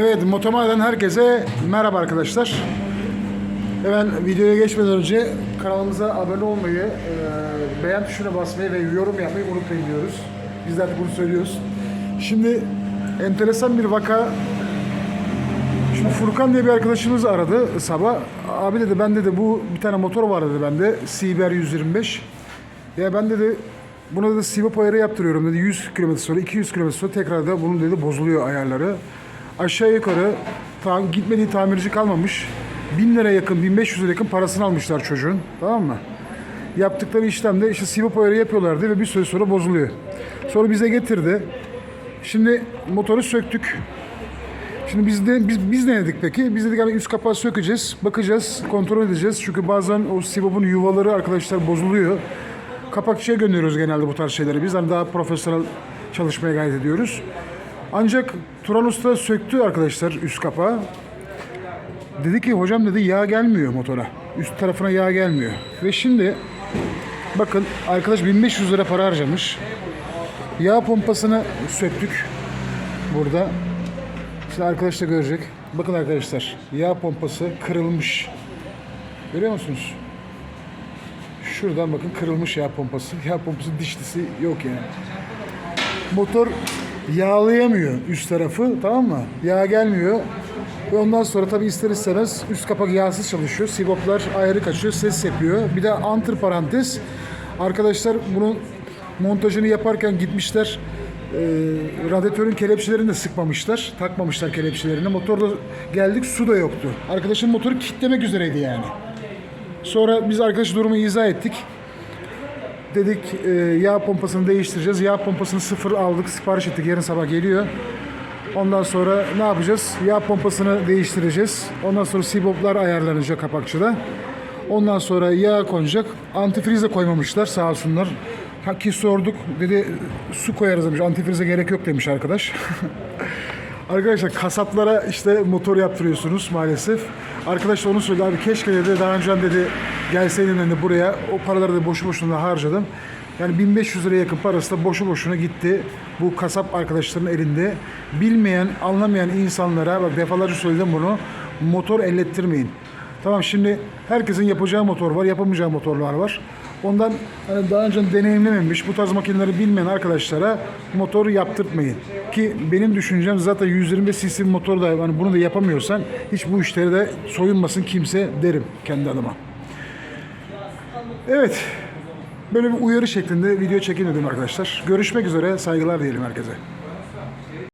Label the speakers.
Speaker 1: Evet, Motoma'dan herkese merhaba arkadaşlar. Hemen videoya geçmeden önce kanalımıza abone olmayı, e, beğen tuşuna basmayı ve yorum yapmayı unutmayın diyoruz. Biz de bunu söylüyoruz. Şimdi enteresan bir vaka. Şimdi Furkan diye bir arkadaşımız aradı sabah. Abi dedi ben dedi bu bir tane motor var dedi bende. CBR 125. Ya ben dedi buna dedi sivop ayarı yaptırıyorum dedi 100 km sonra 200 km sonra tekrar da bunun dedi bozuluyor ayarları. Aşağı yukarı ta, gitmediği tamirci kalmamış. 1000 lira yakın 1500 lira yakın parasını almışlar çocuğun tamam mı? Yaptıkları işlemde işte sivop ayarı yapıyorlardı ve bir süre sonra bozuluyor. Sonra bize getirdi. Şimdi motoru söktük. Şimdi biz de biz biz ne dedik peki? Biz dedik hani üst kapağı sökeceğiz, bakacağız, kontrol edeceğiz. Çünkü bazen o sivopun yuvaları arkadaşlar bozuluyor. Kapakçıya gönderiyoruz genelde bu tarz şeyleri. Biz hani daha profesyonel çalışmaya gayret ediyoruz. Ancak Turan Usta söktü arkadaşlar üst kapağı. Dedi ki hocam dedi yağ gelmiyor motora. Üst tarafına yağ gelmiyor. Ve şimdi bakın arkadaş 1500 lira para harcamış. Yağ pompasını söktük burada. Şimdi arkadaş da görecek. Bakın arkadaşlar yağ pompası kırılmış. Görüyor musunuz? Şuradan bakın kırılmış yağ pompası. Yağ pompası dişlisi yok yani. Motor yağlayamıyor üst tarafı tamam mı? Yağ gelmiyor. Ve ondan sonra tabi ister istemez üst kapak yağsız çalışıyor. Sivoplar ayrı kaçıyor, ses yapıyor. Bir de antır parantez. Arkadaşlar bunun montajını yaparken gitmişler e, radyatörün kelepçelerini de sıkmamışlar. Takmamışlar kelepçelerini. Motorda geldik su da yoktu. Arkadaşın motoru kilitlemek üzereydi yani. Sonra biz arkadaş durumu izah ettik. Dedik e, yağ pompasını değiştireceğiz. Yağ pompasını sıfır aldık, sipariş ettik. Yarın sabah geliyor. Ondan sonra ne yapacağız? Yağ pompasını değiştireceğiz. Ondan sonra siboplar ayarlanacak kapakçıda. Ondan sonra yağ konacak. Antifriz koymamışlar sağ olsunlar. Ki sorduk. Dedi su koyarız demiş. Antifrize gerek yok demiş arkadaş. Arkadaşlar kasaplara işte motor yaptırıyorsunuz maalesef. Arkadaş da onu söyledi abi keşke dedi daha önce dedi gelseydin dedi buraya o paraları da boşu boşuna harcadım. Yani 1500 liraya yakın parası da boşu boşuna gitti. Bu kasap arkadaşların elinde. Bilmeyen, anlamayan insanlara bak defalarca söyledim bunu. Motor ellettirmeyin. Tamam şimdi herkesin yapacağı motor var, yapamayacağı motorlar var. Ondan hani daha önce deneyimlememiş, bu tarz makineleri bilmeyen arkadaşlara motor yaptırtmayın. Ki benim düşüncem zaten 125 cc motor da hani bunu da yapamıyorsan hiç bu işleri de soyunmasın kimse derim kendi adıma. Evet. Böyle bir uyarı şeklinde video çekin dedim arkadaşlar. Görüşmek üzere. Saygılar diyelim herkese.